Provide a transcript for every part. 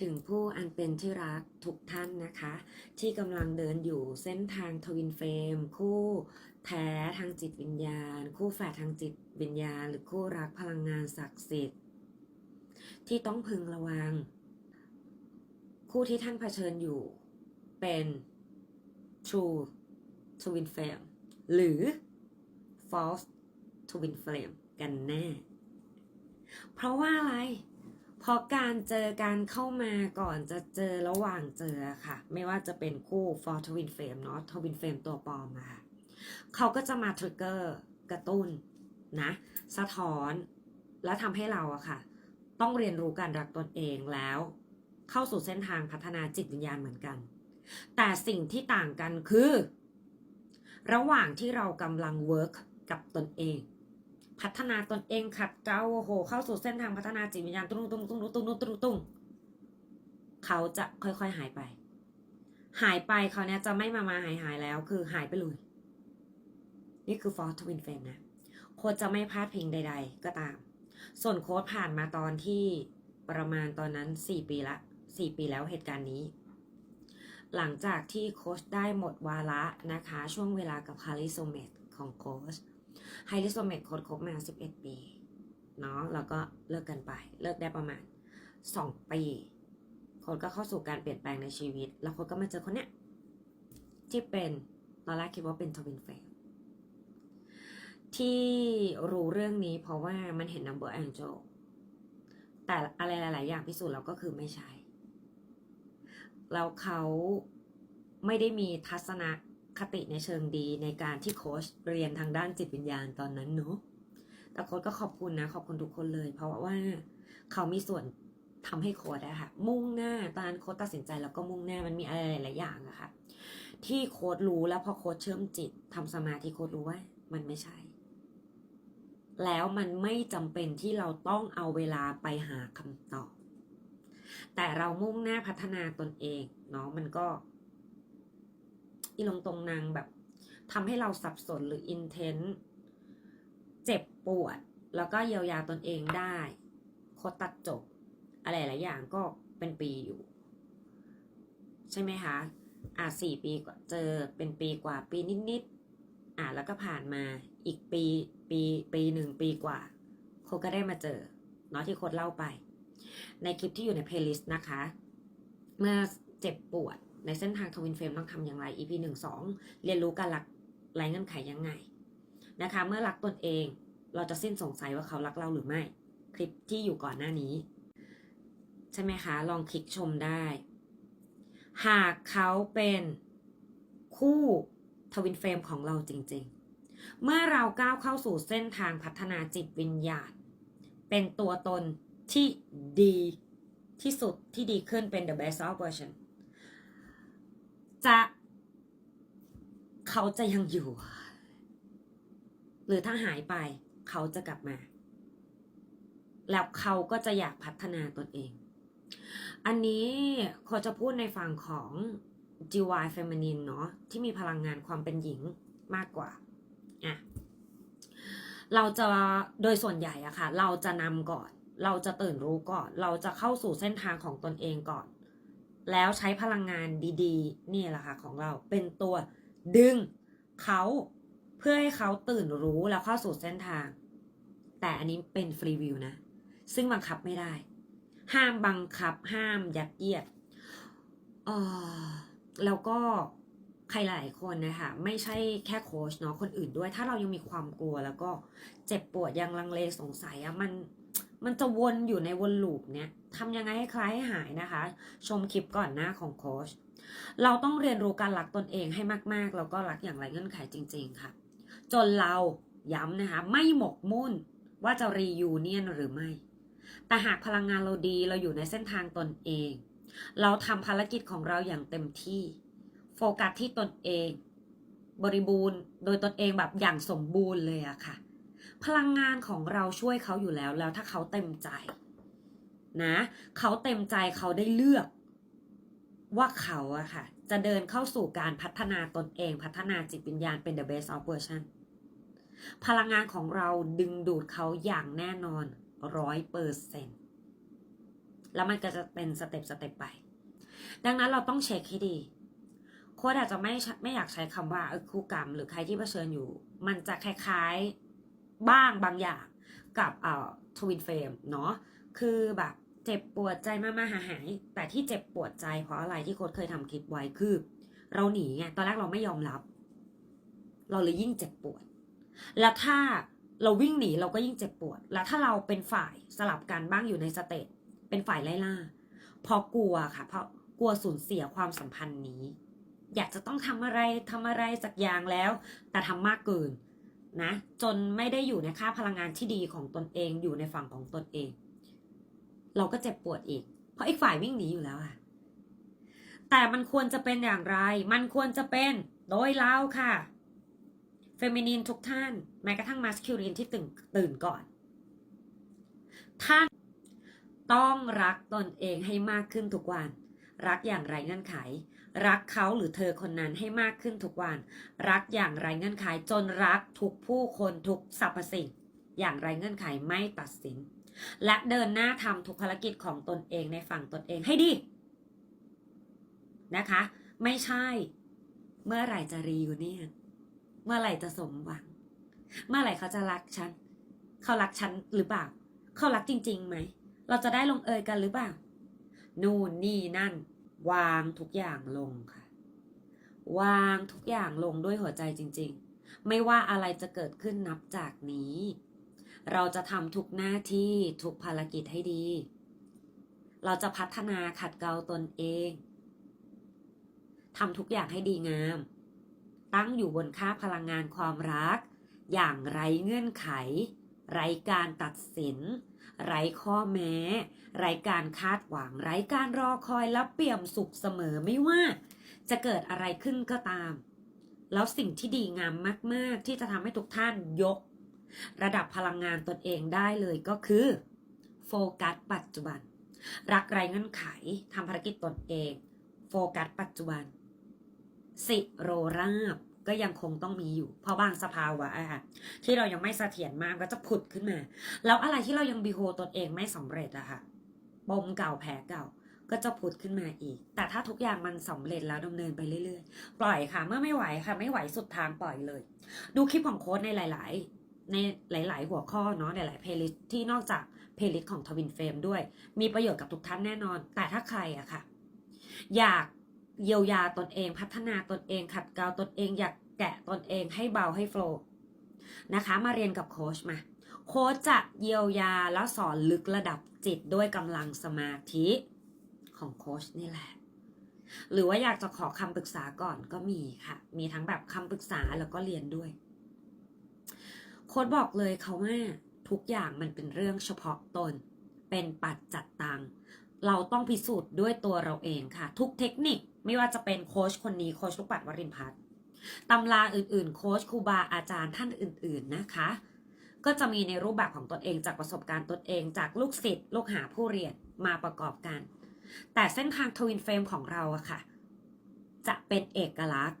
ถึงผู้อันเป็นที่รักทุกท่านนะคะ ที่กำลังเดินอยู่เส้นทางทวินเฟรมคู่แท้ทางจิตวิญญาณ คู่แฝดทางจิตวิญญาณ หรือคู่รักพลังงานศักดิ์สิทธิ์ ที่ต้องพึงระวัง คู่ที่ท่านเผชิญอยู่เป็น true twin flame หรือ false twin flame กันแน่ เพราะว่าอะไร เพราะการเจอการเข้ามาก่อนจะเจอระหว่างเจอค่ะ ไม่ว่าจะเป็นคู่ for twin flame เนาะ twin flame ตัวปลอมอะค่ะเขาก็จะมาทริกเกอร์กระตุ้นนะ สะท้อนและทำให้เราอะค่ะ ต้องเรียนรู้การรักตนเองแล้ว เข้าสู่เส้นทางพัฒนาจิตวิญญาณเหมือนกัน แต่สิ่งที่ต่างกันคือ ระหว่างที่เรากำลังเวิร์กกับตนเอง พัฒนาตนเองขัดเกลาโอ้โห เข้าสู่เส้นทางพัฒนาจิตวิญญาณตุ้งตุ้งตุ้งตุ้งตุ้งตุ้งตุ้งเขาจะค่อยๆหายไป หายไปเขาเนี้ยจะไม่มามาหายหายแล้ว คือหายไปเลย นี่คือฟอร์ทวินเฟรมนะโค้ดจะไม่พลาดพิงใด ๆ ก็ตาม ส่วนโค้ดผ่านมาตอนที่ประมาณตอนนั้นสี่ปีละสี่ปีแล้วเหตุการณ์นี้ หลังจากที่โค้ชได้หมดวาระนะคะ ช่วงเวลากับคาริโซเมตของโค้ช ไฮริโซเมตโค้ดคบมา 11 ปี เนาะแล้วก็เลิกกันไป เลิกได้ประมาณ 2 ปีโค้ดก็เข้าสู่การเปลี่ยนแปลงในชีวิต แล้วโค้ดก็มาเจอคนเนี้ยที่เป็นตอนแรกคิดว่าเป็นทวินเฟลที่รู้เรื่องนี้เพราะว่ามันเห็น number angel แต่อะไรหลาย ๆ อย่างพิสูจน์แล้วก็คือไม่ใช่แล้วเขาไม่ได้มีทัศนะ คติในเชิงดีในการที่โค้ชเรียนทางด้านจิตวิญญาณตอนนั้นเนาะแต่โค้ชก็ขอบคุณนะขอบคุณทุกคนเลย เพราะว่าเขามีส่วนทำให้โค้ชอะค่ะ มุ่งหน้าตอนโค้ชตัดสินใจแล้วก็มุ่งหน้ามันมีอะไรหลายอย่างอะค่ะ ที่โค้ดรู้แล้วพอโค้ดเชื่อมจิตทำสมาธิโค้ดรู้ว่า มันไม่ใช่ แล้วมันไม่จำเป็นที่เราต้องเอาเวลาไปหาคำตอบ แต่เรามุ่งหน้าพัฒนาตนเองเนาะมันก็ อีลงตรงนางแบบทำให้เราสับสนหรืออินเทนเจ็บปวด แล้วก็เยียวยาตนเองได้โคตรตัดจบ อะไรหลายอย่างก็เป็นปีอยู่ ใช่ไหมคะอะสี่ปีกว่าเจอเป็นปีกว่าปีนิดๆอะแล้วก็ผ่านมาอีกปีปีปีหนึ่งปีกว่าโคก็ได้มาเจอเนาะที่โคดเล่าไป ในคลิปที่อยู่ในเพลย์ลิสต์นะคะ เมื่อเจ็บปวด ในเส้นทางทวินเฟรมต้องทำอย่างไร EP หนึ่งสองเรียนรู้การรักไร้เงื่อนไขยังไงนะคะ เมื่อรักตนเองเราจะสิ้นสงสัยว่าเขารักเราหรือไม่ คลิปที่อยู่ก่อนหน้านี้ ใช่ไหมคะ ลองคลิกชมได้ หากเขาเป็นคู่ทวินเฟรมของเราจริงๆ เมื่อเราก้าวเข้าสู่เส้นทางพัฒนาจิตวิญญาณ เป็นตัวตนที่ดีที่สุดที่ดีขึ้นเป็น the best of version จะ เขาจะยังอยู่ หรือถ้าหายไป เขาจะกลับมา แล้วเขาก็จะอยากพัฒนาตนเอง อันนี้เขาจะพูดในฝั่งของ GY Feminine เนาะที่มีพลังงานความเป็นหญิงมากกว่าอะเราจะโดยส่วนใหญ่อะค่ะ เราจะนำก่อน เราจะตื่นรู้ก่อน เราจะเข้าสู่เส้นทางของตนเองก่อน แล้วใช้พลังงานดีๆ นี่แหละค่ะของเราเป็นตัวดึงเขาเพื่อให้เขาตื่นรู้แล้วเข้าสู่เส้นทาง แต่อันนี้เป็นฟรีวิวนะ ซึ่งบังคับไม่ได้ ห้ามบังคับ ห้ามยัดเยียดออแล้วก็ใครหลายคนนะคะไม่ใช่แค่โค้ชเนาะคนอื่นด้วย ถ้าเรายังมีความกลัวแล้วก็เจ็บปวดยังลังเลสงสัยอะมัน มันจะวนอยู่ในวนลูปเนี้ยทำยังไงให้คลายให้หายนะคะ ชมคลิปก่อนหน้าของโค้ชเราต้องเรียนรู้การรักตนเองให้มากๆ แล้วก็รักอย่างไรเงื่อนไขจริง ๆ ค่ะ จนเราย้ำนะคะ ไม่หมกมุ่นว่าจะรียูเนียนหรือไม่ แต่หากพลังงานเราดีเราอยู่ในเส้นทางตนเอง เราทำภารกิจของเราอย่างเต็มที่ โฟกัสที่ตนเอง บริบูรณ์ โดยตนเองแบบอย่างสมบูรณ์เลยอะค่ะ พลังงานของเราช่วยเขาอยู่แล้ว แล้วถ้าเขาเต็มใจ นะ เขาเต็มใจเขาได้เลือก ว่าเขาอะค่ะ จะเดินเข้าสู่การพัฒนาตนเอง พัฒนาจิตวิญญาณเป็น the best of version พลังงานของเราดึงดูดเขาอย่างแน่นอนร้อยเปอร์เซ็นต์แล้วมันก็จะเป็นสเต็ปสเต็ปไป ดังนั้นเราต้องเช็คให้ดีโค้ดอาจจะไม่ไม่อยากใช้คำว่าอคู่กรรม หรือใครที่เผชิญอยู่ มันจะคล้ายๆ บ้างบางอย่างกับเอ่อทวินเฟมเนาะคือแบบเจ็บปวดใจมากๆหาหายแต่ที่เจ็บปวดใจเพราะอะไรที่โค้ดเคยทำคลิปไว้คือ เราหนีไงตอนแรกเราไม่ยอมรับ เราเลยยิ่งเจ็บปวด แล้วถ้าเราวิ่งหนีเราก็ยิ่งเจ็บปวด แล้วถ้าเราเป็นฝ่ายสลับกันบ้างอยู่ในสเตจเป็นฝ่ายไล่ล่าเพราะกลัวค่ะ เพราะกลัวสูญเสียความสัมพันธ์นี้ อยากจะต้องทำอะไรทำอะไรสักอย่างแล้ว แต่ทำมากเกิน นะจนไม่ได้อยู่ในค่าพลังงานที่ดีของตนเองอยู่ในฝั่งของตนเอง เราก็เจ็บปวดอีก เพราะอีกฝ่ายวิ่งหนีอยู่แล้วอะแต่มันควรจะเป็นอย่างไร มันควรจะเป็นโดยเราค่ะ เฟมินีนทุกท่าน แม้กระทั่งมาสคิลินที่ตื่นตื่นก่อน ท่านต้องรักตนเองให้มากขึ้นทุกวัน รักอย่างไรเงื่อนไข รักเขาหรือเธอคนนั้นให้มากขึ้นทุกวัน รักอย่างไรเงื่อนไขจนรักทุกผู้คนทุกสรรพสิ่ง อย่างไรเงื่อนไขไม่ตัดสิน และเดินหน้าทำทุกภารกิจของตนเองในฝั่งตนเองให้ดีนะคะ ไม่ใช่ เมื่อไหร่จะรีอยู่เนี่ยเมื่อไหร่จะสมหวัง เมื่อไหร่เขาจะรักฉัน เขารักฉันหรือเปล่า เขารักจริงๆไหม เราจะได้ลงเอยกันหรือเปล่า นู่นนี่นั่น วางทุกอย่างลงค่ะ วางทุกอย่างลงด้วยหัวใจจริง ๆ ไม่ว่าอะไรจะเกิดขึ้นนับจากนี้ เราจะทำทุกหน้าที่ทุกภารกิจให้ดี เราจะพัฒนาขัดเกลาตนเองทำทุกอย่างให้ดีงาม ตั้งอยู่บนค่าพลังงานความรัก อย่างไรเงื่อนไข ไร้การตัดสิน ไร้ข้อแม้ ไร้การคาดหวัง ไร้การรอคอยและเปี่ยมสุขเสมอไม่ว่า จะเกิดอะไรขึ้นก็ตาม แล้วสิ่งที่ดีงามมาก ๆ ที่จะทำให้ทุกท่านยก ระดับพลังงานตนเองได้เลยก็คือโฟกัสปัจจุบัน รักไรเงื่อนไขทำภารกิจตนเอง โฟกัสปัจจุบัน สิโรราบ ก็ยังคงต้องมีอยู่ เพราะบางสภาวะอะค่ะที่เรายังไม่เสถียรมากก็จะผุดขึ้นมา แล้วอะไรที่เรายังบีโฮตนเองไม่สำเร็จอะค่ะปมเก่าแผลเก่าก็จะผุดขึ้นมาอีก แต่ถ้าทุกอย่างมันสำเร็จแล้วดำเนินไปเรื่อยๆ ปล่อยค่ะ เมื่อไม่ไหวค่ะ ไม่ไหวสุดทางปล่อยเลย ดูคลิปของโค้ดในหลาย ๆ ในหลาย ๆ หัวข้อเนาะหลาย ๆ เพลย์ลิสที่นอกจากเพลย์ลิสของทวินเฟรมด้วย มีประโยชน์กับทุกท่านแน่นอน แต่ถ้าใครอะค่ะ อยาก เยียวยาตนเอง พัฒนาตนเอง ขัดเกลาตนเอง อยากแกะตนเองให้เบาให้โฟล์นะคะ มาเรียนกับโค้ชมาโค้ชจะเยียวยาแล้วสอนลึกระดับจิตด้วยกำลังสมาธิของโค้ชนี่แหละ หรือว่าอยากจะขอคำปรึกษาก่อนก็มีค่ะ มีทั้งแบบคำปรึกษาแล้วก็เรียนด้วย โค้ดบอกเลยเขาว่าทุกอย่างมันเป็นเรื่องเฉพาะตน เป็นปัจจัดตัง เราต้องพิสูจน์ด้วยตัวเราเองค่ะ ทุกเทคนิคไม่ว่าจะเป็นโค้ชคนนี้โค้ชลูกปัดวรินพัฒน์ตำราอื่นๆ โค้ชครูบาอาจารย์ท่านอื่น ๆนะคะ ก็จะมีในรูปแบบของตนเองจากประสบการณ์ตนเองจากลูกศิษย์ลูกหาผู้เรียนมาประกอบกัน แต่เส้นทางทวินเฟรมของเราอะค่ะ จะเป็นเอกลักษณ์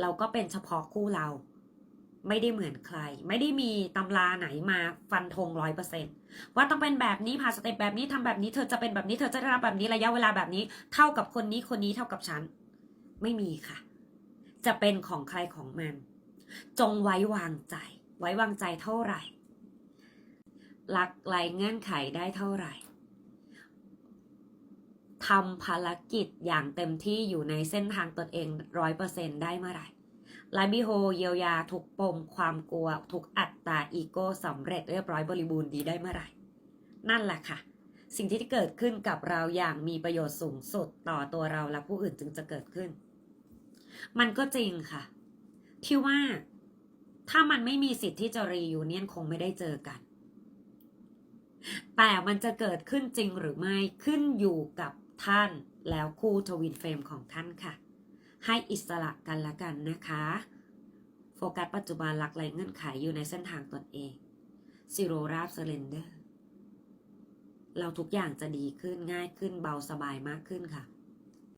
เราก็เป็นเฉพาะคู่เรา ไม่ได้เหมือนใคร ไม่ได้มีตำราไหนมาฟันธงร้อยเปอร์เซนต์ว่าต้องเป็นแบบนี้ผ่าสเต็ปแบบนี้ทำแบบนี้เธอจะเป็นแบบนี้เธอจะได้รับแบบนี้ระยะเวลาแบบนี้ เท่ากับคนนี้คนนี้เท่ากับฉัน ไม่มีค่ะ จะเป็นของใครของมัน จงไว้วางใจ ไว้วางใจเท่าไหร่หลักไรเงื่อนไขได้เท่าไหร่ทำภารกิจอย่างเต็มที่อยู่ในเส้นทางตนเองร้อยเปอร์เซ็นได้เมื่อไหร่ ไลบิโฮเยียวยาทุกปมความกลัว ทุกอัตตาอีโก้สำเร็จเรียบร้อยบริบูรณ์ดีได้เมื่อไหร่ นั่นแหละค่ะ สิ่งที่เกิดขึ้นกับเราอย่างมีประโยชน์สูงสุดต่อตัวเราและผู้อื่นจึงจะเกิดขึ้น มันก็จริงค่ะ ที่ว่าถ้ามันไม่มีสิทธิ์ที่จะรียูเนียนคงไม่ได้เจอกัน แต่มันจะเกิดขึ้นจริงหรือไม่ขึ้นอยู่กับท่านแล้วคู่ทวินเฟรมของท่านค่ะ ให้อิสระกันละกันนะคะ โฟกัสปัจจุบันหลักแหล่งเงื่อนไขอยู่ในเส้นทางตนเองซิโรราบเซเลนเดอร์เราทุกอย่างจะดีขึ้นง่ายขึ้นเบาสบายมากขึ้นค่ะ